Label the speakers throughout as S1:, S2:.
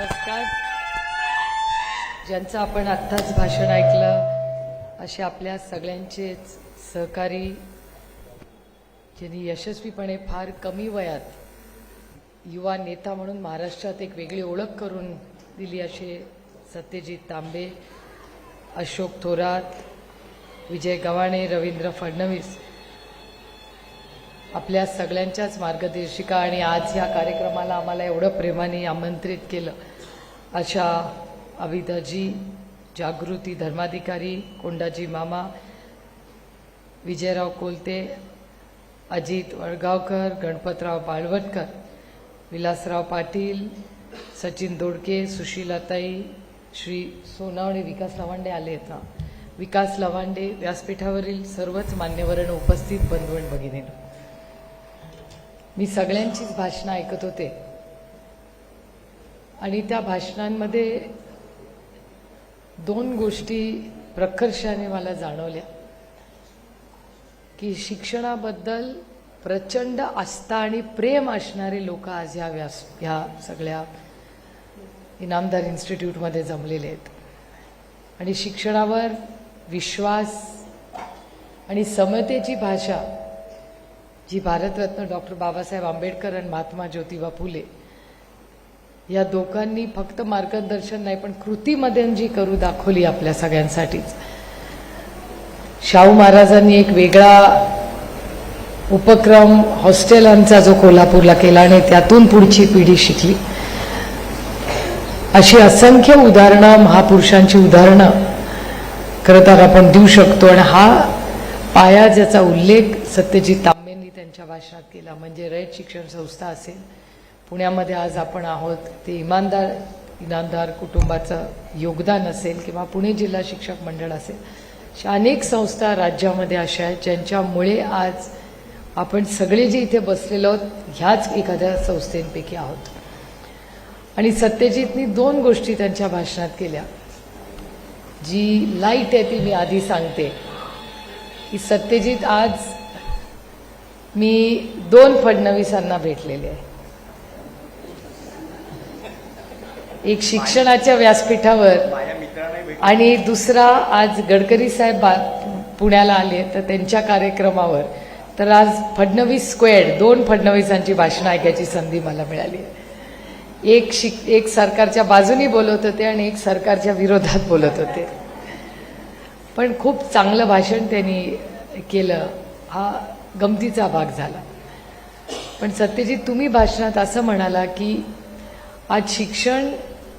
S1: नमस्कार. ज्यांचं आपण आत्ताच भाषण ऐकलं असे आपल्या सगळ्यांचेच सहकारी ज्यांनी यशस्वीपणे फार कमी वयात युवा नेता म्हणून महाराष्ट्रात एक वेगळी ओळख करून दिली असे सत्यजित तांबे अशोक थोरात विजय गव्हाणे रवींद्र फडणवीस आपल्या सगळ्यांच्याच मार्गदर्शिका आणि आज या कार्यक्रमाला आम्हाला एवढं प्रेमाने आमंत्रित केलं. अशा अविदाजी जागृती धर्माधिकारी कोंडाजी मामा विजयराव कोलते अजित वडगावकर गणपतराव बाळवटकर विलासराव पाटील सचिन दोडके सुशीलाताई श्री सोनावणे विकास लवांडे आले आहेत विकास लवांडे व्यासपीठावरील सर्वच मान्यवरण उपस्थित बंधू भगिनीनं. मी सगळ्यांचीच भाषणं ऐकत होते. आणि त्या भाषणांमध्ये दोन गोष्टी प्रकर्षाने मला जाणवल्या. की शिक्षणाबद्दल प्रचंड आस्था आणि प्रेम असणारे लोक आज ह्या व्यास ह्या सगळ्या इनामदार इन्स्टिट्यूटमध्ये जमलेले आहेत. आणि शिक्षणावर विश्वास आणि समतेची भाषा जी भारतरत्न डॉक्टर बाबासाहेब आंबेडकर आणि महात्मा ज्योतिबा फुले या दोघांनी फक्त मार्गदर्शन नाही पण कृतीमध्ये जी करू दाखवली आपल्या सगळ्यांसाठीच. शाहू महाराजांनी एक वेगळा उपक्रम हॉस्टेलांचा जो कोल्हापूरला केला आणि त्यातून पुढची पिढी शिकली. अशी असंख्य उदाहरणं महापुरुषांची उदाहरणं खरं तर आपण देऊ शकतो आणि हा पाया ज्याचा उल्लेख सत्यजित तांबेंनी भाषणात केला. म्हणजे रयत शिक्षण संस्था असेल. पुण्यामध्ये आज आपण आहोत. ते इमानदार इनामदार कुटुंबाचं योगदान असेल किंवा पुणे जिल्हा शिक्षक मंडळ असेल. अशा अनेक संस्था राज्यामध्ये अशा आहेत ज्यांच्यामुळे आज आपण सगळे जे इथे बसलेलो आहोत ह्याच एखाद्या संस्थेंपैकी आहोत. आणि सत्यजितनी दोन गोष्टी त्यांच्या भाषणात केल्या. जी लाइट आहे ती मी आधी सांगते. की सत्यजित आज मी दोन फडणवीसांना भेटलेले आहे. एक शिक्षणाच्या व्यासपीठावर आणि दुसरा आज गडकरी साहेब बा पुण्याला आले तर त्यांच्या कार्यक्रमावर. तर आज फडणवीस स्क्वेअर्ड दोन फडणवीसांची भाषणं ऐकायची संधी मला मिळाली एक शिक एक सरकारच्या बाजूनी बोलत होते आणि एक सरकारच्या विरोधात बोलत होते. पण खूप चांगलं भाषण त्यांनी केलं. हा गमतीचा भाग झाला. पण सत्यजित तुम्ही भाषणात असं म्हणाला की आज शिक्षण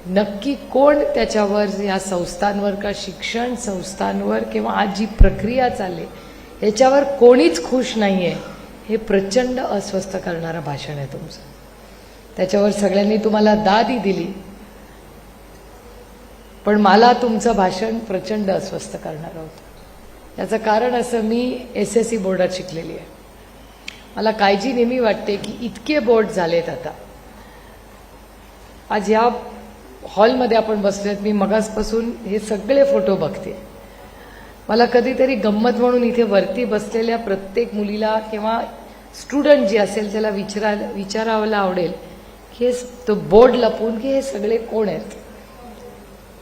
S1: नक्की कोण त्याच्यावर या संस्थांवर का शिक्षण संस्थांवर किंवा आज जी प्रक्रिया चालली याच्यावर कोणीच खुश नाही आहे हे प्रचंड अस्वस्थ करणारं भाषण आहे तुमचं. त्याच्यावर सगळ्यांनी तुम्हाला दादी दिली. पण मला तुमचं भाषण प्रचंड अस्वस्थ करणारं होतं. याचं कारण असं मी एस एस सी बोर्डात शिकलेली आहे. मला काळजी नेहमी वाटते की इतके बोर्ड झालेत आता. आज या हॉलमध्ये आपण बसलेत मी मगासपासून हे सगळे फोटो बघते. मला कधीतरी गंमत म्हणून इथे वरती बसलेल्या प्रत्येक मुलीला किंवा स्टुडंट जे असेल त्याला विचारा विचारायला आवडेल की हे तो बोर्ड लपून की हे सगळे कोण आहेत?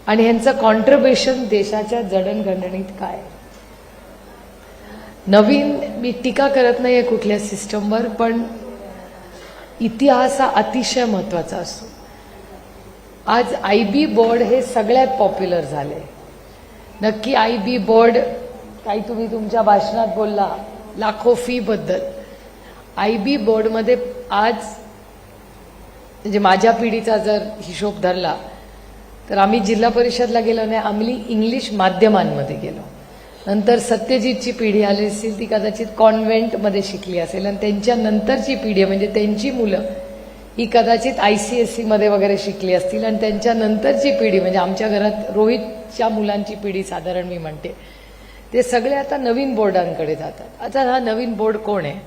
S1: आणि ह्यांचं कॉन्ट्रिब्युशन देशाच्या जडणघडणीत काय नवीन मी टीका करत नाही आहे कुठल्या सिस्टमवर पण इतिहास हा अतिशय महत्त्वाचा असतो. आज आय बी बोर्ड हे सगळ्यात पॉप्युलर झाले. नक्की आय बी बोर्ड काही तुम्ही तुमच्या भाषणात बोलला लाखो फीबद्दल आय बी बोर्डमध्ये आज म्हणजे माझ्या पिढीचा जर हिशोब धरला तर आम्ही जिल्हा परिषदला गेलो नाही आम्ही इंग्लिश माध्यमांमध्ये गेलो. नंतर सत्यजितची पिढी आली असेल ती कदाचित कॉन्व्हेंटमध्ये शिकली असेल. आणि त्यांच्या नंतरची पिढी म्हणजे त्यांची मुलं ही कदाचित आय सी एस सीमध्ये वगैरे शिकली असतील. आणि त्यांच्या नंतरची पिढी म्हणजे आमच्या घरात रोहितच्या मुलांची पिढी साधारण मी म्हणते ते सगळे आता नवीन बोर्डांकडे जातात. आता हा नवीन बोर्ड कोण आहे?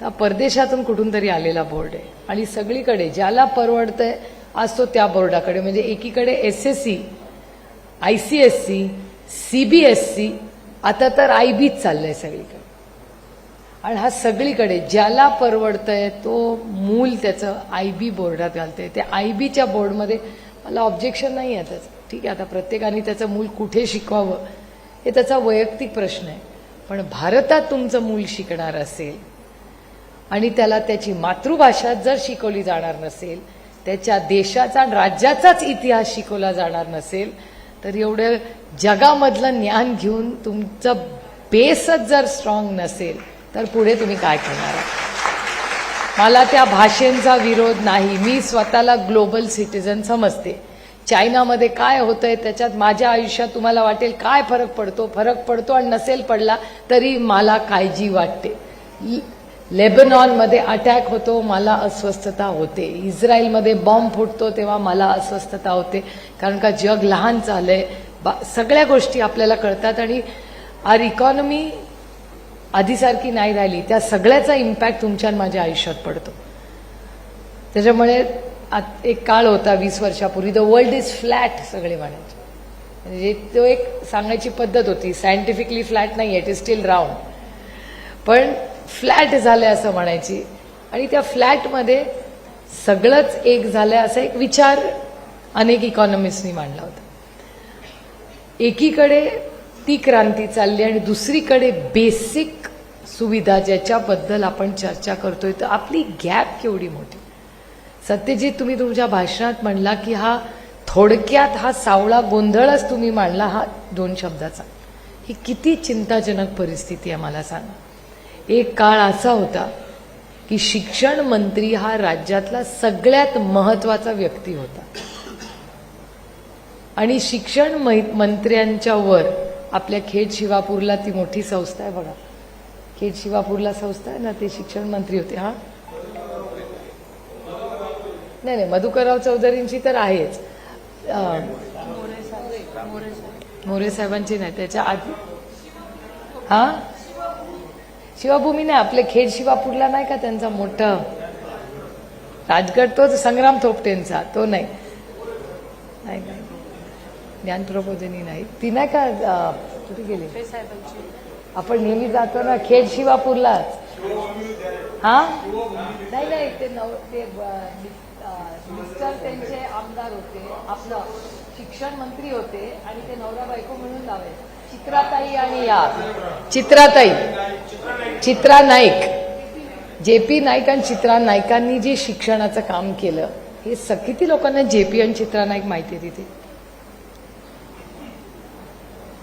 S1: तर हा परदेशातून कुठून तरी आलेला बोर्ड आहे. आणि सगळीकडे ज्याला परवडतंय आज तो त्या बोर्डाकडे म्हणजे एकीकडे S S C I C S C C B S C आता तर आय बीच चाललंय सगळीकडे. आणि हा सगळीकडे ज्याला परवडतंय तो मूल त्याचं आय बी बोर्डात घालतंय. ते आय बीच्या बोर्डमध्ये मला ऑब्जेक्शन नाही आहे त्याचं. ठीक आहे आता प्रत्येकाने त्याचं मूल कुठे शिकवावं हे त्याचा वैयक्तिक प्रश्न आहे. पण भारतात तुमचं मूल शिकणार असेल आणि त्याला त्याची मातृभाषा जर शिकवली जाणार नसेल त्याच्या देशाचा आणि राज्याचाच इतिहास शिकवला जाणार नसेल तर एवढं जगामधलं ज्ञान घेऊन तुमचं बेसच जर स्ट्रॉंग नसेल तर पुढे तुम्ही काय करणार आहात? मला त्या भाषेंचा विरोध नाही. मी स्वतःला ग्लोबल सिटीजन समजते. चायनामध्ये काय होतंय त्याच्यात माझ्या आयुष्यात तुम्हाला वाटेल काय फरक पडतो? फरक पडतो आणि नसेल पडला तरी मला काळजी वाटते. लेबनॉनमध्ये अटॅक होतो मला अस्वस्थता होते. इस्रायलमध्ये बॉम्ब फुटतो तेव्हा मला अस्वस्थता होते. कारण का जग लहान चाललंय बा- सगळ्या गोष्टी आपल्याला कळतात आणि आर इकॉनॉमी आधीसारखी नाही राहिली. त्या सगळ्याचा इम्पॅक्ट तुमच्या माझ्या आयुष्यात पडतो. त्याच्यामुळे आत- एक काळ होता वीस वर्षापूर्वी. द वर्ल्ड इज फ्लॅट सगळे म्हणायचे. म्हणजे तो एक सांगायची पद्धत होती. सायंटिफिकली फ्लॅट नाही इट इज स्टील राऊंड पण फ्लॅट झालंय असं म्हणायची. आणि त्या फ्लॅटमध्ये सगळंच एक झालंय असा एक विचार अनेक इकॉनॉमिस्टनी मांडला होता. एकीकडे ती क्रांती चालली आणि दुसरीकडे बेसिक सुविधा ज्याच्याबद्दल आपण चर्चा करतोय तर आपली गॅप केवढी मोठी? सत्यजित तुम्ही तुमच्या भाषणात म्हणला की हा थोडक्यात हा सावळा गोंधळच तुम्ही मांडला हा दोन शब्दाचा. ही किती चिंताजनक परिस्थिती आहे मला सांगा. एक काळ असा होता की शिक्षण मंत्री हा राज्यातला सगळ्यात महत्त्वाचा व्यक्ती होता. आणि शिक्षण मंत्र्यांच्या वर आपल्या खेड शिवापूरला ती मोठी संस्था आहे बघा. खेड शिवापूरला संस्था आहे ना ते शिक्षण मंत्री होते हा? नाही नाही मधुकरराव चौधरींची तर आहेच. मोरे साहेबांची नाही त्याच्या आधी. हा? शिवाभूमी नाही आपले खेड शिवापूरला नाही का त्यांचा मोठा राजगड तो संग्राम थोपटेंचा तो नाही. नाही नाही. ज्ञान प्रबोधिनी नाही. ती नाही का कुठे गेली? आपण नेहमी जातो ना खेड शिवापूरलाच. हा? नाही नाही ते नव ते मिस्टर त्यांचे आमदार होते आपलं शिक्षण मंत्री होते आणि ते नवरा बायको म्हणून लावायचे चित्राताई आणि या चित्राताई. चित्रा नाईक. जे पी नाईक आणि चित्रा नाईकांनी जे शिक्षणाचं काम केलं हे स किती लोकांना जे पी आणि चित्रा नाईक माहिती आहे तिथे?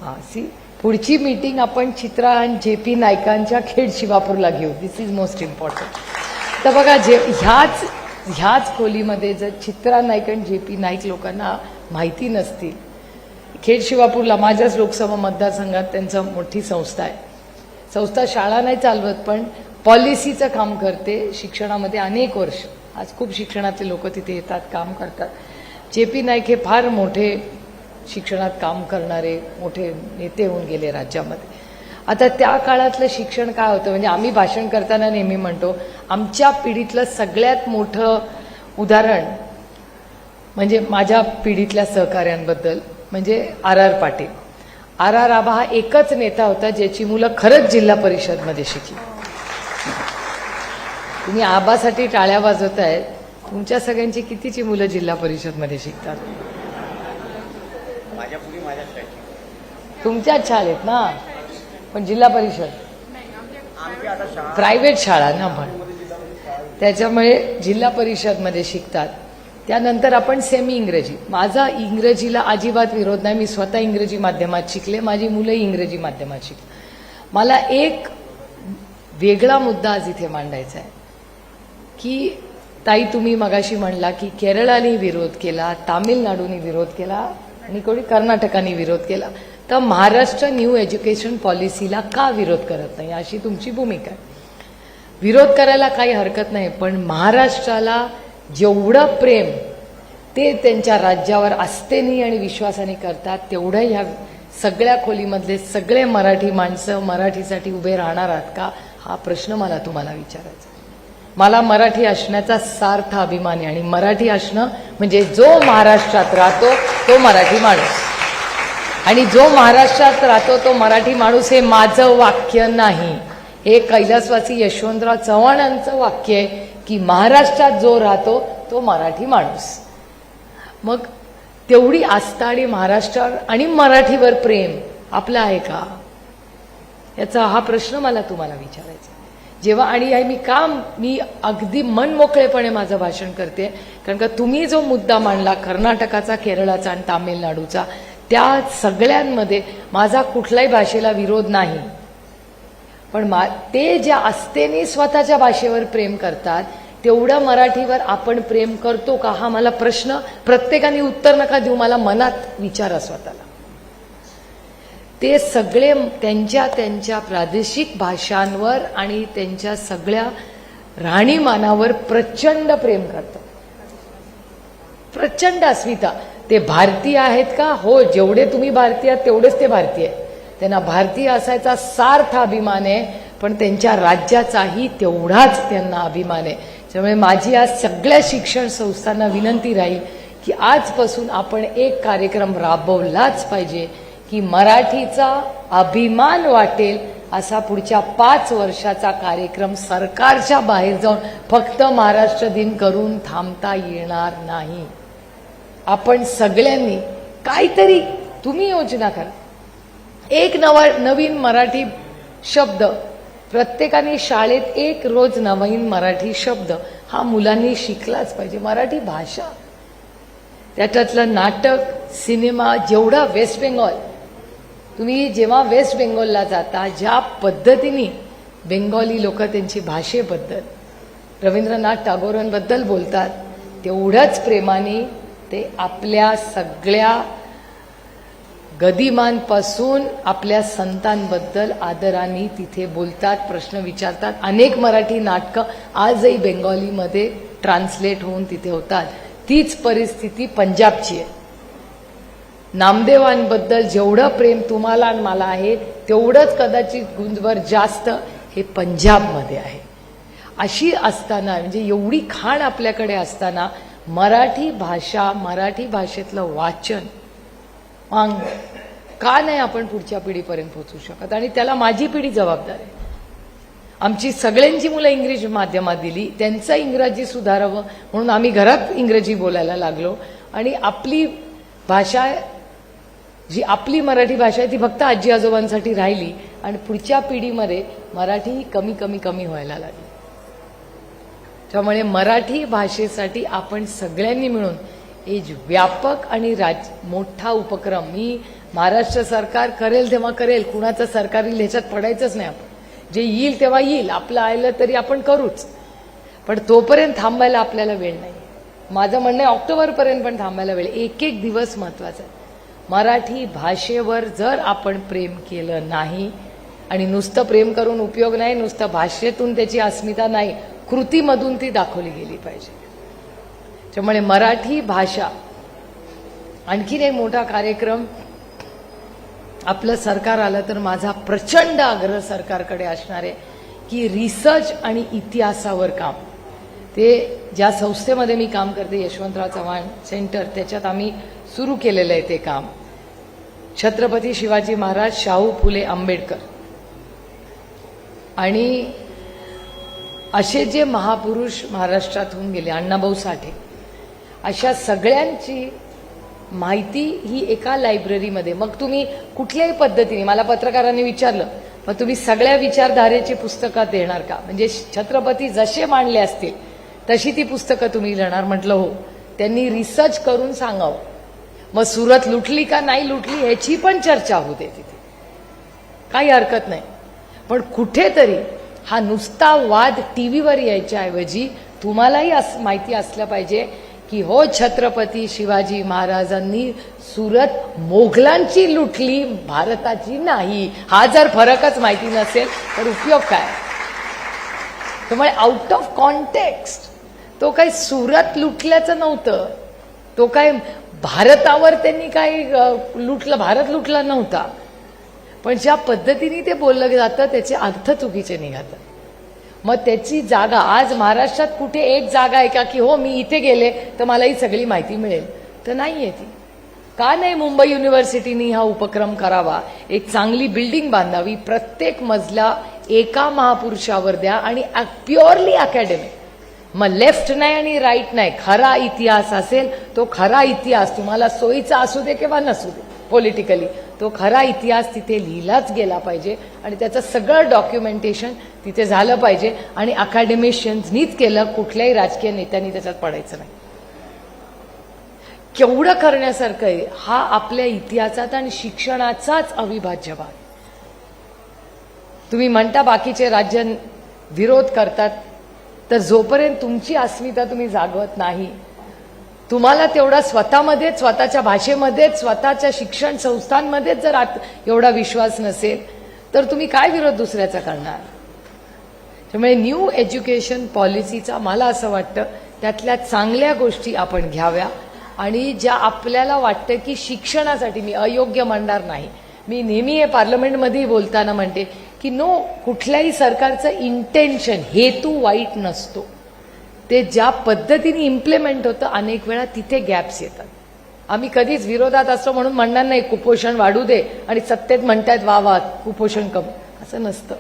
S1: हा सी पुढची मीटिंग आपण चित्रा आणि जे पी नाईकांच्या खेड शिवापूरला घेऊ. दिस इज मोस्ट इम्पॉर्टंट तर बघा जे ह्याच ह्याच खोलीमध्ये जर चित्रा नाईक आणि जे पी नाईक लोकांना माहिती नसतील खेड शिवापूरला माझ्याच लोकसभा मतदारसंघात त्यांचं मोठी संस्था आहे. संस्था शाळा नाही चालवत पण पॉलिसीचं काम करते शिक्षणामध्ये अनेक वर्ष. आज खूप शिक्षणातले लोक तिथे येतात काम करतात. जे पी नाईक हे फार मोठे शिक्षणात काम करणारे मोठे नेते होऊन गेले राज्यामध्ये. आता त्या काळातलं शिक्षण काय होतं? म्हणजे आम्ही भाषण करताना नेहमी म्हणतो आमच्या पिढीतलं सगळ्यात मोठं उदाहरण म्हणजे माझ्या पिढीतल्या सहकार्यांबद्दल म्हणजे R R Patil. R R Aba हा एकच नेता होता ज्याची मुलं खरंच जिल्हा परिषदमध्ये शिकली. तुम्ही आबासाठी टाळ्या वाजवताय तुमच्या सगळ्यांची कितीची मुलं जिल्हा परिषदमध्ये शिकतात? तुमच्याच शाळेत ना? पण जिल्हा परिषद? प्रायव्हेट शाळा ना पण. त्याच्यामुळे जिल्हा परिषदमध्ये शिकतात. त्यानंतर आपण सेमी इंग्रजी. माझा इंग्रजीला अजिबात विरोध नाही. मी स्वतः इंग्रजी माध्यमात शिकले. माझी मुलंही इंग्रजी माध्यमात शिकले. मला एक वेगळा मुद्दा आज इथे मांडायचा आहे. की ताई तुम्ही मगाशी म्हणला की केरळाने विरोध केला तामिळनाडूने विरोध केला आणि कोणी कर्नाटकाने विरोध केला. तर महाराष्ट्र न्यू एज्युकेशन पॉलिसीला का विरोध करत नाही? अशी तुमची भूमिका आहे. विरोध करायला काही हरकत नाही पण महाराष्ट्राला जेवढं प्रेम ते त्यांच्या राज्यावर आस्थेने आणि विश्वासाने करतात तेवढं ह्या सगळ्या खोलीमधले सगळे मराठी माणसं मराठीसाठी उभे राहणार आहात का? हा प्रश्न मला तुम्हाला विचारायचा मला मराठी असण्याचा सार्थ अभिमान आहे आणि मराठी असणं म्हणजे जो महाराष्ट्रात राहतो तो मराठी माणूस. आणि जो महाराष्ट्रात राहतो तो मराठी माणूस हे माझं वाक्य नाही. हे कैलासवासी यशवंतराव चव्हाणांचं वाक्य आहे की महाराष्ट्रात जो राहतो तो मराठी माणूस. मग तेवढी आस्था आणि महाराष्ट्रावर आणि मराठीवर प्रेम आपलं आहे का? याचा हा प्रश्न मला तुम्हाला विचारायचा जेव्हा आणि हे मी काम मी अगदी मन मोकळेपणे माझं भाषण करते कारण का तुम्ही जो मुद्दा मांडला कर्नाटकाचा केरळाचा आणि तामिळनाडूचा त्या सगळ्यांमध्ये माझा कुठल्याही भाषेला विरोध नाही. पण मा ते ज्या आस्थेने स्वतःच्या भाषेवर प्रेम करतात तेवढं मराठीवर आपण प्रेम करतो का हा मला प्रश्न प्रत्येकाने उत्तर नका देऊ मला मनात विचारा स्वतःला ते सगळे त्यांच्या त्यांच्या प्रादेशिक भाषांवर आणि त्यांच्या सगळ्या राहणीमानावर प्रचंड प्रेम करतात. प्रचंड अस्मिता. ते भारतीय आहेत का? हो जेवढे तुम्ही भारतीय आहात तेवढेच ते भारतीय आहेत. त्यांना भारतीय असायचा सार्थ अभिमान आहे पण त्यांच्या राज्याचाही तेवढाच त्यांना अभिमान आहे. त्यामुळे माझी आज सगळ्या शिक्षण संस्थांना विनंती राहील की आजपासून आपण एक कार्यक्रम राबवलाच पाहिजे की मराठीचा अभिमान वाटेल असा पुढच्या पाच वर्षाचा कार्यक्रम सरकारच्या बाहेर जाऊन फक्त महाराष्ट्र दिन करून थांबता येणार नाही. आपण सगळ्यांनी काहीतरी तुम्ही योजना करा. एक नवा नवीन मराठी शब्द. प्रत्येकाने शाळेत एक रोज नवीन मराठी शब्द हा मुलांनी शिकलाच पाहिजे. मराठी भाषा. त्याच्यातलं नाटक सिनेमा जेवढा वेस्ट बेंगॉल. तुम्ही जेव्हा वेस्ट बेंगॉलला जाता ज्या पद्धतीने बेंगॉली लोक त्यांची भाषेबद्दल रवींद्रनाथ टागोरांबद्दल बोलतात तेवढ्याच प्रेमाने ते आपल्या सगळ्या गदिमांपासून आपल्या संतांबद्दल आदराने तिथे बोलतात प्रश्न विचारतात. अनेक मराठी नाटकं आजही बेंगॉलीमध्ये ट्रान्सलेट होऊन तिथे होतात. तीच परिस्थिती पंजाबची आहे. नामदेवांबद्दल जेवढं प्रेम तुम्हाला आणि मला आहे तेवढंच कदाचित गुंजवर जास्त हे पंजाबमध्ये आहे. अशी असताना म्हणजे एवढी खाण आपल्याकडे असताना मराठी भाषा मराठी भाषेतलं वाचन मांग का नाही आपण पुढच्या पिढीपर्यंत पोहोचू शकत? आणि त्याला माझी पिढी जबाबदार आहे. आमची सगळ्यांची मुलं इंग्रजी माध्यमात दिली. त्यांचं इंग्रजी सुधारावं म्हणून आम्ही घरात इंग्रजी बोलायला लागलो. आणि आपली भाषा जी आपली मराठी भाषा आहे ती फक्त आजी आजोबांसाठी राहिली. आणि पुढच्या पिढीमध्ये मराठी ही कमी कमी कमी व्हायला लागली. त्यामुळे मराठी भाषेसाठी आपण सगळ्यांनी मिळून एज व्यापक आणि राज मोठा उपक्रम. मी महाराष्ट्र सरकार करेल तेव्हा करेल. कुणाचं सरकार येईल ह्याच्यात पडायचंच नाही आपण. जे येईल तेव्हा येईल. आपलं आलं तरी आपण करूच. पण तोपर्यंत थांबायला आपल्याला वेळ नाही. माझं म्हणणं आहे ऑक्टोबरपर्यंत पण थांबायला वेळ. एक एक दिवस महत्त्वाचा आहे. मराठी भाषेवर जर आपण प्रेम केलं नाही आणि नुसतं प्रेम करून उपयोग नाही नुसतं भाषेतून त्याची अस्मिता नाही कृतीमधून ती दाखवली गेली पाहिजे. त्यामुळे मराठी भाषा आणखीन एक मोठा कार्यक्रम. आपलं सरकार आलं तर माझा प्रचंड आग्रह सरकारकडे असणार आहे की रिसर्च आणि इतिहासावर काम. ते ज्या संस्थेमध्ये मी काम करते यशवंतराव चव्हाण सेंटर त्याच्यात आम्ही सुरू केलेलं आहे ते काम. छत्रपती शिवाजी महाराज शाहू फुले आंबेडकर. आणि असे जे महापुरुष महाराष्ट्रात होऊन गेले अण्णाभाऊ साठे अशा सगळ्यांची माहिती ही एका लायब्ररीमध्ये. मग तुम्ही कुठल्याही पद्धतीने मला पत्रकारांनी विचारलं मग तुम्ही सगळ्या विचारधारेची पुस्तकं देणार का? म्हणजे छत्रपती जसे मांडले असतील तशी ती पुस्तकं तुम्ही लिहिणार. म्हटलं हो. त्यांनी रिसर्च करून सांगावं. मग सुरत लुटली का नाही लुटली ह्याची पण चर्चा होऊ दे तिथे. काही हरकत नाही. पण कुठेतरी हा नुसता वाद टीव्हीवर यायच्याऐवजी तुम्हालाही अस माहिती असलं पाहिजे. की हो छत्रपती शिवाजी महाराजांनी सुरत मोगलांची लुटली भारताची नाही. हा जर फरकच माहिती नसेल तर उपयोग काय? त्यामुळे आउट ऑफ कॉन्टेक्स्ट तो काही सुरत लुटल्याचं नव्हतं. तो काय भारतावर त्यांनी काही लुटलं भारत लुटला नव्हता. पण ज्या पद्धतीने ते बोललं जातं त्याचे अर्थ चुकीचे निघातात. मग त्याची जागा आज महाराष्ट्रात कुठे एक जागा आहे का की हो मी इथे गेले तर मला ही सगळी माहिती मिळेल. तर नाही आहे ती. का नाही मुंबई युनिव्हर्सिटीनी हा उपक्रम करावा? एक चांगली बिल्डिंग बांधावी. प्रत्येक मजला एका महापुरुषावर द्या आणि प्युअरली अकॅडमिक मग लेफ्ट नाही आणि राईट नाही. खरा इतिहास असेल तो खरा इतिहास तुम्हाला सोयीचा असू दे किंवा नसू दे पॉलिटिकली तो खरा इतिहास तिथे लिहिलाच गेला पाहिजे आणि त्याचं सगळं डॉक्युमेंटेशन तिथे झालं पाहिजे आणि अकॅडमिशियन्सनीच केलं कुठल्याही राजकीय नेत्यांनी त्याच्यात पडायचं नाही. केवढं करण्यासारखं आहे हा आपल्या इतिहासात आणि शिक्षणाचाच अविभाज्य भाग. तुम्ही म्हणता बाकीचे राज्य विरोध करतात तर जोपर्यंत तुमची अस्मिता तुम्ही जागवत नाही तुम्हाला तेवढा स्वतःमध्येच स्वतःच्या भाषेमध्येच स्वतःच्या शिक्षण संस्थांमध्येच जर आत एवढा विश्वास नसेल तर तुम्ही काय विरोध दुसऱ्याचा करणार? त्यामुळे न्यू एज्युकेशन पॉलिसीचा मला असं वाटतं त्यातल्या चांगल्या गोष्टी आपण घ्याव्या आणि ज्या आपल्याला वाटतं की शिक्षणासाठी मी अयोग्य म्हणणार नाही. मी नेहमी हे पार्लमेंटमध्येही बोलताना म्हणते की नो कुठल्याही सरकारचं इंटेन्शन हेतू वाईट नसतो. ते ज्या पद्धतीने इम्प्लिमेंट होतं अनेक वेळा तिथे गॅप्स येतात. आम्ही कधीच विरोधात असतो म्हणून म्हणणार नाही कुपोषण वाढू दे आणि सत्तेत म्हणतायत वा वा कुपोषण कमी. असं नसतं.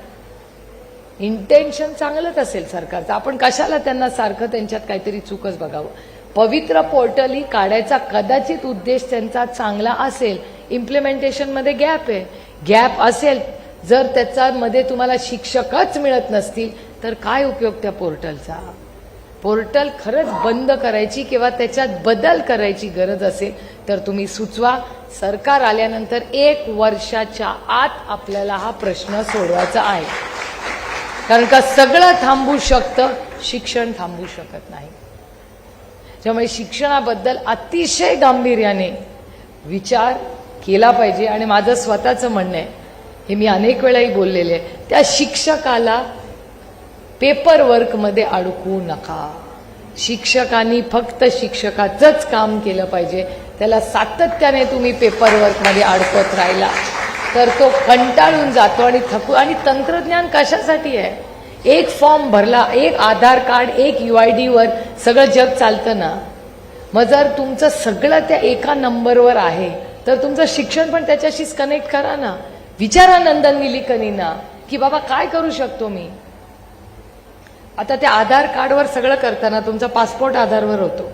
S1: इंटेन्शन चांगलंच असेल सरकारचं. आपण कशाला त्यांना सारखं त्यांच्यात काहीतरी चूकच बघावं? पवित्र पोर्टल ही काढायचा कदाचित उद्देश त्यांचा चांगला असेल. इम्प्लिमेंटेशनमध्ये गॅप आहे. गॅप असेल जर त्याच्यामध्ये तुम्हाला शिक्षकच मिळत नसतील तर काय उपयोग त्या पोर्टलचा? पोर्टल खरंच बंद करायची किंवा त्याच्यात बदल करायची गरज असेल तर तुम्ही सुचवा. सरकार आल्यानंतर एक वर्षाच्या आत आपल्याला हा प्रश्न सोडवायचा आहे. कारण का सगळं थांबू शकतं शिक्षण थांबू शकत नाही. त्यामुळे शिक्षणाबद्दल अतिशय गांभीर्याने विचार केला पाहिजे. आणि माझं स्वतःचं म्हणणं आहे हे मी अनेक वेळाही बोललेले आहे. त्या शिक्षकाला पेपर वर्कमध्ये अडकू नका. शिक्षकांनी फक्त शिक्षकाचंच काम केलं पाहिजे. त्याला सातत्याने तुम्ही पेपर वर्कमध्ये अडकत राहिला. तर तो कंटाळून जातो आणि थकू आणि तंत्रज्ञान कशासाठी आहे? एक फॉर्म भरला एक आधार कार्ड एक यू आय डीवर सगळं जग चालतं ना? मग जर तुमचं सगळं त्या एका नंबरवर आहे तर तुमचं शिक्षण पण त्याच्याशीच कनेक्ट करा ना. विचारा नंदन निलिकनीना की बाबा काय करू शकतो मी? आता त्या आधार कार्डवर सगळं करताना तुमचा पासपोर्ट आधारवर होतो.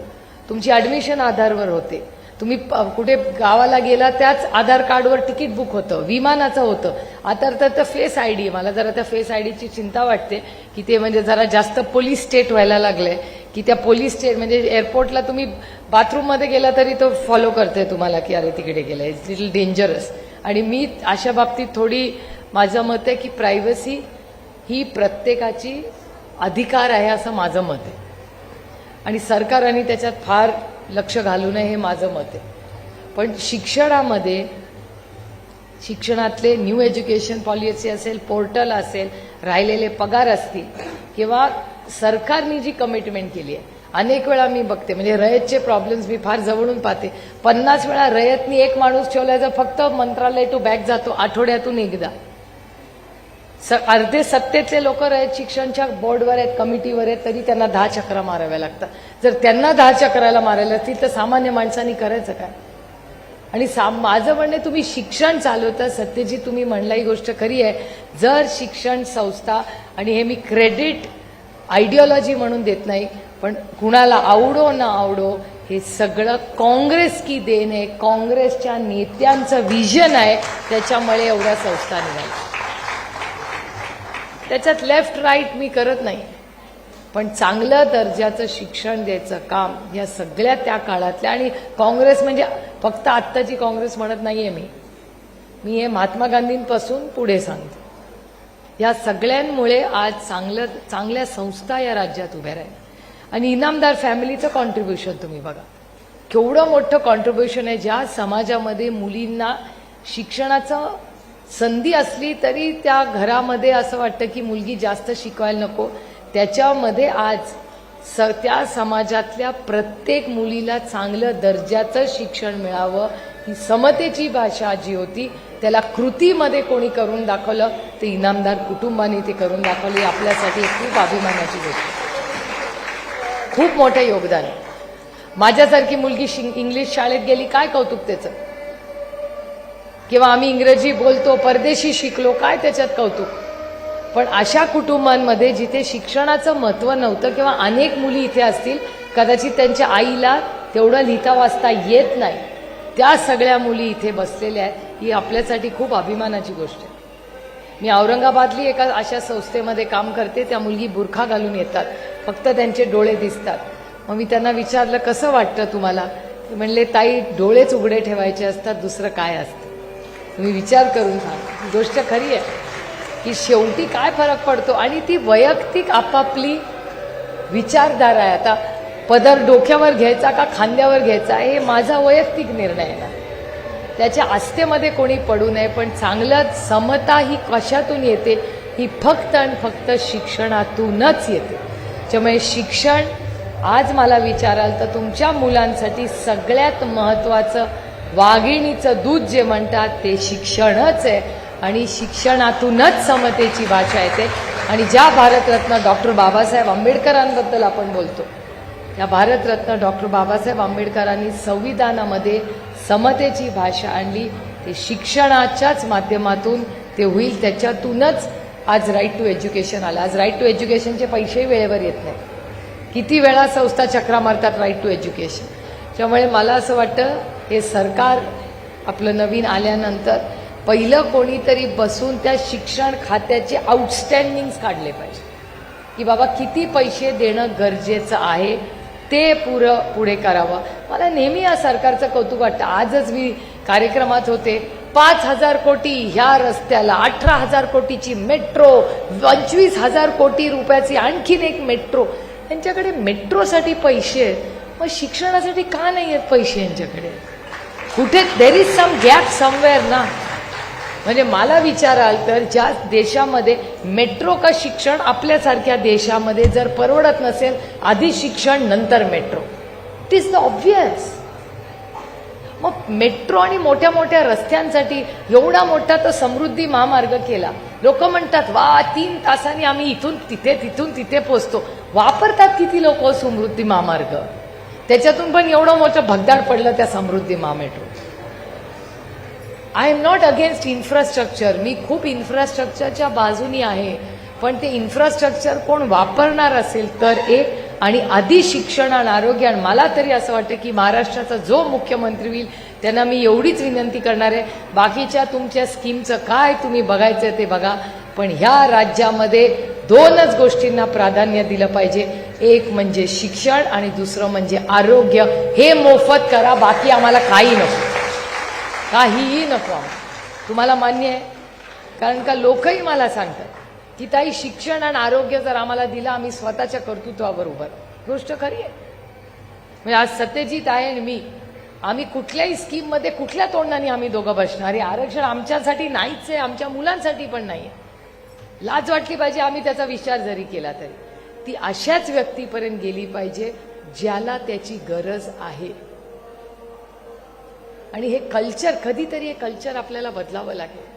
S1: तुमची ऍडमिशन आधारवर होते. तुम्ही प- कुठे गावाला गेला त्याच आधार कार्डवर तिकीट बुक होतं विमानाचं होतं. आता तर तर फेस आय डी मला जरा त्या फेस आय डीची चिंता वाटते की ते म्हणजे जरा जास्त पोलीस स्टेट व्हायला लागले की त्या पोलीस स्टेट म्हणजे एअरपोर्टला तुम्ही बाथरूममध्ये गेला तरी तो फॉलो करते तुम्हाला की अरे तिकडे गेलं इट्स लिटल डेंजरस आणि मी अशा बाबतीत थोडी माझं मत आहे की प्रायव्हसी ही प्रत्येकाची अधिकार आहे असं माझं मत आहे. आणि सरकारने त्याच्यात फार लक्ष घालू नये हे माझं मत आहे. पण शिक्षणामध्ये शिक्षणातले न्यू एज्युकेशन पॉलिसी असेल पोर्टल असेल राहिलेले पगार असतील किंवा सरकारने जी कमिटमेंट केली आहे अनेक वेळा मी बघते. म्हणजे रयतचे प्रॉब्लेम्स मी फार जवळून पाहते. पन्नास वेळा रयतनी एक माणूस ठेवल्याचा फक्त मंत्रालय टू बॅक जातो आठवड्यातून एकदा. स अर्धे सत्तेतले लोक रयत शिक्षणच्या बोर्डवर आहेत कमिटीवर आहेत तरी त्यांना दहा चक्रा माराव्या लागतात. जर त्यांना दहा चक्राला मारायला असतील तर सामान्य माणसांनी करायचं काय? आणि सा माझं म्हणणं तुम्ही शिक्षण चालवता सत्यजी तुम्ही म्हणला ही गोष्ट खरी आहे. जर शिक्षण संस्था आणि हे मी क्रेडिट आयडिओलॉजी म्हणून देत नाही पण कुणाला आवडो ना आवडो हे सगळं काँग्रेस की देण आहे. काँग्रेसच्या नेत्यांचं विजन आहे. त्याच्यामुळे एवढ्या संस्था निघाल्या. त्याच्यात लेफ्ट राईट मी करत नाही. पण चांगलं दर्जाचं शिक्षण द्यायचं काम या सगळ्या त्या काळातल्या आणि काँग्रेस म्हणजे फक्त आत्ताची काँग्रेस म्हणत नाहीये मी. मी हे महात्मा गांधींपासून पुढे सांगते. या सगळ्यांमुळे आज चांगलं चांगल्या संस्था या राज्यात उभ्या राहिल्या. आणि इनामदार फॅमिलीचं कॉन्ट्रीब्युशन तुम्ही बघा. केवढं मोठं कॉन्ट्रीब्युशन आहे. ज्या समाजामध्ये मुलींना शिक्षणाचं संधी असली तरी त्या घरामध्ये असं वाटतं की मुलगी जास्त शिकवायला नको. त्याच्यामध्ये आज स त्या समाजातल्या प्रत्येक मुलीला चांगलं दर्जाचं शिक्षण मिळावं ही समतेची भाषा जी होती त्याला कृतीमध्ये कोणी करून दाखवलं ते इनामदार कुटुंबाने ते करून दाखवली आपल्यासाठी खूप अभिमानाची गोष्ट खूप मोठं योगदान माझ्यासारखी मुलगी इंग्लिश शाळेत गेली काय कौतुक त्याचं? किंवा आम्ही इंग्रजी बोलतो परदेशी शिकलो काय त्याच्यात कौतुक? पण अशा कुटुंबांमध्ये जिथे शिक्षणाचं महत्त्व नव्हतं किंवा अनेक मुली इथे असतील कदाचित त्यांच्या आईला तेवढं लिहिता वाचता येत नाही. त्या सगळ्या मुली इथे बसलेल्या आहेत ही आपल्यासाठी खूप अभिमानाची गोष्ट आहे. मी औरंगाबादली एका अशा संस्थेमध्ये काम करते त्या मुलगी बुरखा घालून येतात. फक्त त्यांचे डोळे दिसतात. मग मी त्यांना विचारलं कसं वाटतं तुम्हाला? ते म्हणले ताई डोळेच उघडे ठेवायचे असतात दुसरं काय असतं? तुम्ही विचार करून सांग गोष्ट खरी आहे. की शेवटी काय फरक पडतो? आणि ती वैयक्तिक आपापली विचारधारा आहे. आता पदर डोक्यावर घ्यायचा का खांद्यावर घ्यायचा हे माझा वैयक्तिक निर्णय आहे ना. त्याच्या आस्थेमध्ये कोणी पडू नये पण चांगलं समता ही कशातून येते? ही फक्त आणि फक्त शिक्षणातूनच येते. त्यामुळे शिक्षण आज मला विचाराल तर तुमच्या मुलांसाठी सगळ्यात महत्त्वाचं वाघिणीचं दूध जे म्हणतात ते शिक्षणच आहे. आणि शिक्षणातूनच समतेची भाषा येते. आणि ज्या भारतरत्न डॉक्टर बाबासाहेब आंबेडकरांबद्दल आपण बोलतो या भारतरत्न डॉक्टर बाबासाहेब आंबेडकरांनी संविधानामध्ये समतेची भाषा आणली. ते शिक्षणाच्याच माध्यमातून ते होईल त्याच्यातूनच आज राईट टू एज्युकेशन आलं. आज राईट टू एज्युकेशनचे पैसेही वेळेवर येत नाही किती वेळा संस्था चक्रा मारतात राईट टू एज्युकेशन त्यामुळे मला असं वाटतं हे सरकार आपलं नवीन आल्यानंतर पहिलं कोणीतरी बसून त्या शिक्षण खात्याचे आउटस्टँडिंग्स काढले पाहिजे. की बाबा किती पैसे देणं गरजेचं आहे ते पुरं पुढे करावं. मला नेहमी या सरकारचं कौतुक वाटतं. आजच मी कार्यक्रमात होते. पाच हजार कोटी ह्या रस्त्याला अठरा हजार कोटीची मेट्रो पंचवीस हजार कोटी रुपयाची आणखीन एक मेट्रो. यांच्याकडे मेट्रोसाठी पैसे आहेत मग शिक्षणासाठी का नाही आहेत पैसे यांच्याकडे? कुठे there is some gap somewhere ना. म्हणजे मला विचाराल तर ज्या देशामध्ये मेट्रो का शिक्षण आपल्यासारख्या देशामध्ये जर परवडत नसेल आधी शिक्षण नंतर metro. It is the obvious मग मेट्रो आणि मोठ्या मोठ्या रस्त्यांसाठी एवढा मोठा तो समृद्धी महामार्ग केला. लोक म्हणतात वा तीन तासांनी आम्ही इथून तिथे तिथून तिथे पोचतो वापरतात किती लोक हो समृद्धी महामार्ग? त्याच्यातून पण एवढं मोठं भगदाड पडलं त्या Samruddhi MahaMetro I am not against infrastructure मी खूप इन्फ्रास्ट्रक्चरच्या बाजूनी आहे. पण ते इन्फ्रास्ट्रक्चर कोण वापरणार असेल तर एक आणि आधी शिक्षण आणि आरोग्य आणि मला तरी असं वाटतं की महाराष्ट्राचा जो मुख्यमंत्री होईल त्यांना मी एवढीच विनंती करणार आहे. बाकीच्या तुमच्या स्कीमचं काय तुम्ही बघायचं ते बघा. पण ह्या राज्यामध्ये दोनच गोष्टींना प्राधान्य दिलं पाहिजे. एक म्हणजे शिक्षण आणि दुसरं म्हणजे आरोग्य. हे मोफत करा बाकी आम्हाला काही नको. काहीही नको आम्हाला. तुम्हाला मान्य आहे? कारण का लोकही मला सांगतात. की ताई शिक्षण आणि आरोग्य जर आम्हाला दिलं आम्ही स्वतःच्या कर्तृत्वावर उभं गोष्ट खरी आहे. म्हणजे आज सत्यजित आहे आणि मी. आम्ही कुठल्याही स्कीममध्ये कुठल्या तोंडाने आम्ही दोघं बसणार हे आरक्षण आमच्यासाठी नाहीच आहे आमच्या मुलांसाठी पण नाही आहे लाज वाटली पाहिजे आम्ही त्याचा विचार जरी केला तरी. ती अशाच व्यक्तीपर्यंत गेली पाहिजे ज्याला त्याची गरज आहे. आणि हे कल्चर कधीतरी हे कल्चर आपल्याला बदलावं लागेल.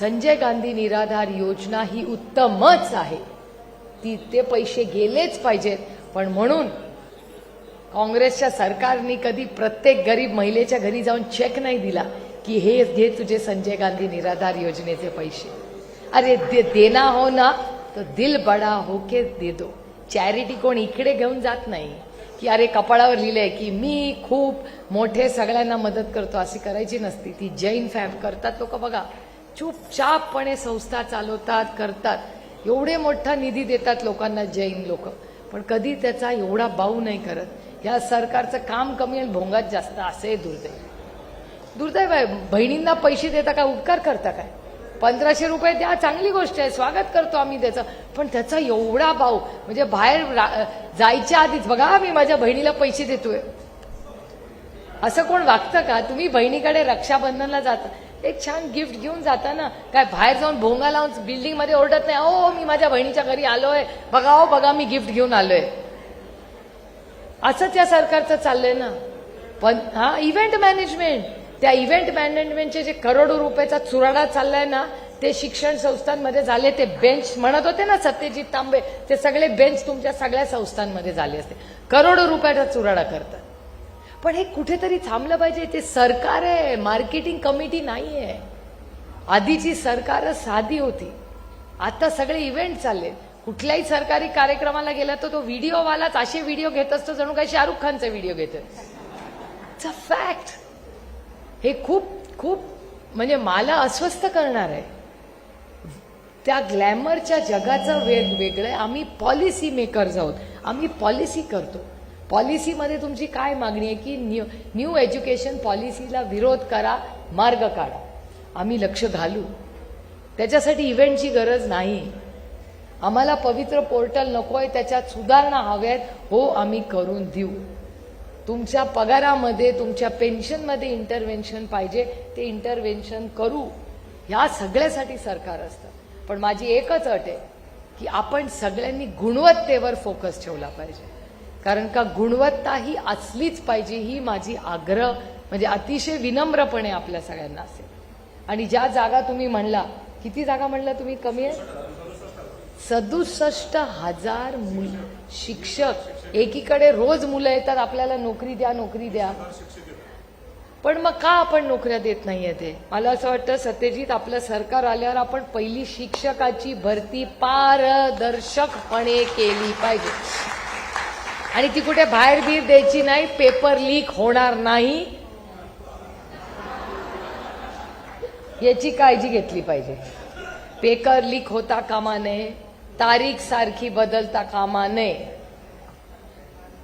S1: संजय गांधी निराधार योजना ही उत्तमच आहे. ती ते पैसे गेलेच पाहिजेत पण म्हणून काँग्रेसच्या सरकारने कधी प्रत्येक गरीब महिलेच्या घरी जाऊन चेक नाही दिला की हे घे तुझे संजय गांधी निराधार योजनेचे पैसे. अरे दे देना हो ना तो दिल बडा हो के दे दो. चॅरिटी कोण इकडे घेऊन जात नाही. की अरे कपाळावर लिहिलंय की मी खूप मोठे सगळ्यांना मदत करतो अशी करायची नसती. ती जैन फॅम करतात लोक बघा. चुपचापपणे संस्था चालवतात करतात. एवढे मोठा निधी देतात लोकांना जैन लोक. पण कधी त्याचा एवढा बाऊ नाही करत. या सरकारचं काम कमी आणि भोंगात जास्त असे दुर्दैव. दुर्दैव आहे. बहिणींना पैसे देता काय उपकार करता काय? पंधराशे रुपये द्या चांगली गोष्ट आहे. स्वागत करतो आम्ही त्याचं. पण त्याचा एवढा भाऊ म्हणजे बाहेर रा- जायच्या आधीच बघा मी माझ्या बहिणीला पैसे देतोय. असं कोण वागतं का? तुम्ही बहिणीकडे रक्षाबंधनला जाता. एक छान गिफ्ट घेऊन जाता ना काय बाहेर जाऊन भोंगा लावून बिल्डिंगमध्ये ओरडत नाही ओ मी माझ्या बहिणीच्या घरी आलोय. बघा ओ बघा मी गिफ्ट घेऊन आलोय. असंच या सरकारचं चाललंय ना. पण हा इव्हेंट मॅनेजमेंट त्या इव्हेंट मॅनेजमेंटचे जे करोडो रुपयाचा चुराडा चाललाय ना ते शिक्षण संस्थांमध्ये झाले ते बेंच म्हणत होते ना सत्यजित तांबे ते सगळे बेंच तुमच्या सगळ्या संस्थांमध्ये झाले असते. करोडो रुपयाचा चुराडा करतात. पण हे कुठेतरी थांबलं पाहिजे. ते सरकार आहे. मार्केटिंग कमिटी नाही आहे आधीची सरकार साधी होती. आता सगळे इव्हेंट चालले. कुठल्याही सरकारी कार्यक्रमाला गेला तर तो व्हिडिओवालाच असे व्हिडिओ घेत असतो जणू काही शाहरुख खानचे व्हिडिओ घेतोय इट्स अ फॅक्ट हे खूप खूप म्हणजे मला अस्वस्थ करणार आहे. त्या ग्लॅमरच्या जगाचं वेग वेगळं आहे. आम्ही पॉलिसी मेकर्स आहोत. आम्ही पॉलिसी करतो. पॉलिसीमध्ये तुमची काय मागणी आहे की न्यू न्यू एज्युकेशन पॉलिसीला विरोध करा मार्ग काढा. आम्ही लक्ष घालू. त्याच्यासाठी इव्हेंटची गरज नाही. आम्हाला पवित्र पोर्टल नको आहे त्याच्यात सुधारणा हव्यात हो आम्ही करून देऊ. तुमच्या पगारामध्ये तुमच्या पेन्शनमध्ये इंटरव्हेन्शन पाहिजे ते इंटरव्हेन्शन करू. ह्या सगळ्यासाठी सरकार असतं. पण माझी एकच अट आहे की आपण सगळ्यांनी गुणवत्तेवर फोकस ठेवला पाहिजे. कारण का गुणवत्ता ही असलीच पाहिजे ही माझी आग्रह म्हणजे अतिशय विनम्रपणे आपल्या सगळ्यांना असेल. आणि ज्या जागा तुम्ही म्हणला किती जागा म्हणला तुम्ही? कमी आहे? सदुसष्ट हजार मुल. शिक्षक. एकीकडे रोज मुलं येतात आपल्याला नोकरी द्या नोकरी द्या. पण मग का आपण नोकऱ्या देत नाहीये ते? मला असं वाटतं सत्यजित आपलं सरकार आल्यावर आपण पहिली शिक्षकाची भरती पारदर्शकपणे केली पाहिजे. आणि ती कुठे बाहेर बीर द्यायची नाही पेपर लीक होणार नाही. याची काळजी घेतली पाहिजे. पेपर लीक होता कामा नये तारीख सारखी बदलता कामा नये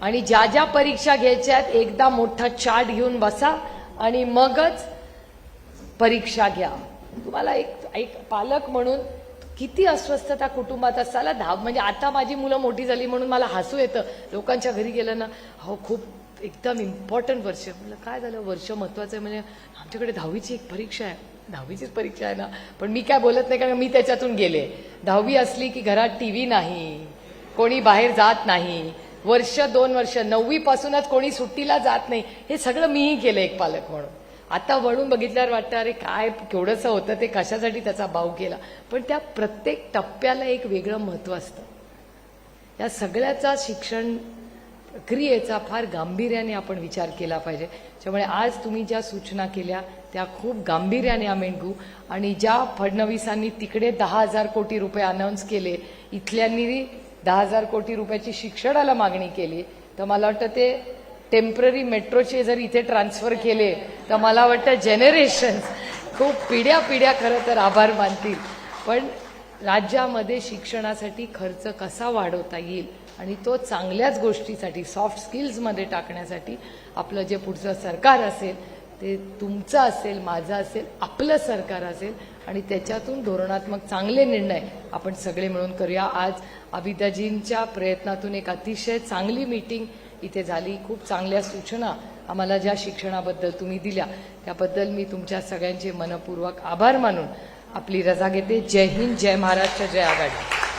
S1: आणि ज्या ज्या परीक्षा घ्यायच्यात एकदा मोठा चार्ट घेऊन बसा आणि मगच परीक्षा घ्या. तुम्हाला एक एक पालक म्हणून किती अस्वस्थता कुटुंबात असाला धाव म्हणजे आता माझी मुलं मोठी झाली म्हणून मला हसू येतं. लोकांच्या घरी गेलं ना हो खूप एकदम इम्पॉर्टंट वर्ष. म्हणलं काय झालं? वर्ष महत्वाचं आहे. म्हणजे आमच्याकडे दहावीची एक परीक्षा आहे. दहावीचीच परीक्षा आहे ना. पण मी काय बोलत नाही कारण मी त्याच्यातून गेले. दहावी असली की घरात टीव्ही नाही. कोणी बाहेर जात नाही. वर्ष दोन वर्ष. नववीपासूनच कोणी सुट्टीला जात नाही. हे सगळं मीही केलं एक पालक म्हणून. आता वळून बघितल्यावर वाटतं अरे काय केवढंसं होतं ते कशासाठी त्याचा भाव केला. पण त्या प्रत्येक टप्प्याला एक वेगळं महत्त्व असतं. या सगळ्याचा शिक्षण प्रक्रियेचा फार गांभीर्याने आपण विचार केला पाहिजे. त्यामुळे आज तुम्ही ज्या सूचना केल्या त्या खूप गांभीर्याने आम्ही घेऊ आणि ज्या फडणवीसांनी तिकडे दहा हजार कोटी रुपये अनाऊन्स केले इथल्यांनी दहा हजार कोटी रुपयाची शिक्षणाला मागणी केली तर मला वाटतं ते टेंपररी मेट्रोचे जर इथे ट्रान्सफर केले तर मला वाटतं जनरेशन्स खूप पिढ्या पिढ्या खरं तर आभार मानतील. पण राज्यामध्ये शिक्षणासाठी खर्च कसा वाढवता येईल आणि तो चांगल्याच गोष्टीसाठी सॉफ्ट स्किल्समध्ये टाकण्यासाठी आपलं जे पुढचं सरकार असेल ते तुमचं असेल माझं असेल आपलं सरकार असेल आणि त्याच्यातून धोरणात्मक चांगले निर्णय आपण सगळे मिळून करूया. आज अभिदाजींच्या प्रयत्नातून एक अतिशय चांगली मीटिंग इथे झाली. खूप चांगल्या सूचना आम्हाला ज्या शिक्षणाबद्दल तुम्ही दिल्या त्याबद्दल मी तुमच्या सगळ्यांचे मनपूर्वक आभार मानून आपली रजा घेते. जय हिंद जय महाराष्ट्र जय आघाडी.